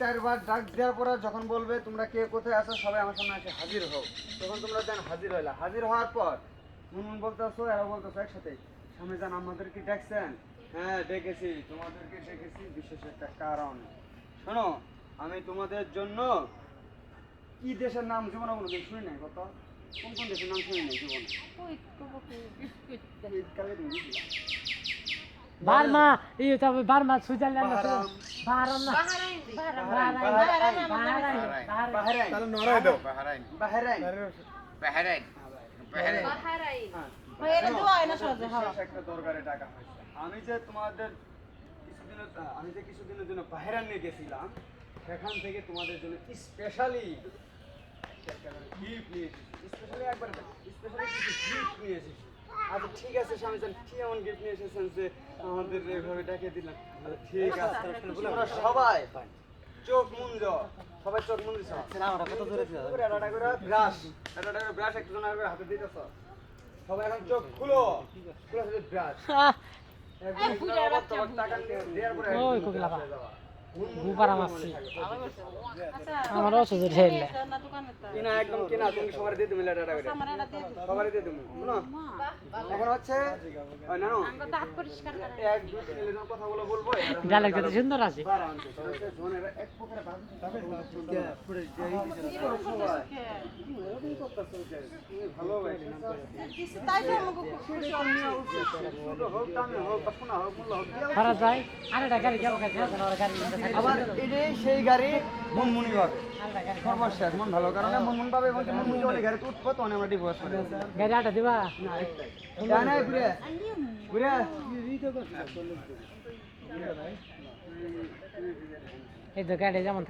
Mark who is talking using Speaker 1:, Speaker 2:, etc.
Speaker 1: চারবার ডাক দেওয়ার পরে যখন বলবে তোমরা কে কোথায় আছো সবাই আমার সামনে এসে হাজির হও। তখন তোমরা জান হাজির হইলা। হাজির হওয়ার পর মুনমুন বলতেছো এরা বলতেছো একসাথে সামনে যান আমাদের কি ডাকছেন। হ্যাঁ ডেকেছি। তোমাদেরকে ডেকেছি বিশেষ একটা কারণ। শোনো আমি তোমাদের জন্য কি দেশের নাম জীবনে কোনো দিন শুনি নাই কত? কোন কোন দেশের নাম শুনি নাই জীবনে।
Speaker 2: বার্মা এই তবে বার্মা সুইজারল্যান্ড
Speaker 1: বাহারাম।
Speaker 2: বাহারাম না
Speaker 1: বাহরাইন, বাহরাইন,
Speaker 3: তাহলে নড়াই দাও।
Speaker 1: বাহরাইন। আমি যে তোমাদের কিছুদিনের আহ, আমি যে কিছুদিনের জন্য বাহেরান নিয়ে গেছিলাম সেখান থেকে তোমাদের জন্য স্পেশালি গিফট নিয়ে এসেছি। স্পেশালি একবার স্পেশালি কিছু গিফট নিয়ে এসেছি। আচ্ছা ঠিক আছে স্বামী যান কি এমন গিফট নিয়ে এসেছেন যে আমাদের দিলাম আচ্ছা ঠিক আছে তোমরা সবাই চোখ মুঞ্জ সবাই চোখ মুঞ্জ কত ধরে এটা করে ব্রাশ এটা করে ব্রাশ একটু জন করে হাতে দিতেছ। সবাই এখন চোখ খুলো। ব্রাশ
Speaker 2: ওই কোকিলা পা। গুপারা মারছি আমার
Speaker 1: কিনা একদম কিনা তুমি সবার দিয়ে করে
Speaker 4: আমার দিয়ে
Speaker 1: এখন হচ্ছে ওই না
Speaker 4: দাঁত পরিষ্কার করে
Speaker 1: এক দুই তিন এরকম কথাগুলো বলব এরা
Speaker 2: ডালের সুন্দর আছে
Speaker 1: জনের এক ফুটে সবাই এরকম করতেছো। যে তুমি ভালো
Speaker 4: কিছু তাই তো আমাকে খুব খুশি হলাম।
Speaker 1: হোক দামে হোক বা সোনা হোক মূল্য হোক দিয়ে
Speaker 2: খরা যায়। আরেকটা গাড়ি যাব খাইতে হবে না ওর গাড়ি নিতে
Speaker 1: আবার এটাই সেই গাড়ি মনমুনি পাবে সর্বশেষ মন ভালো। কারণ মনমুন পাবে এবং মনমুনি অনেক গাড়ি উঠবো তো আমরা ডিভোর্স করে।
Speaker 2: গাড়ি আটা দিবা?
Speaker 1: ঘুরে ঘুরে
Speaker 2: এই তো গাড়ি যেমন থাকে।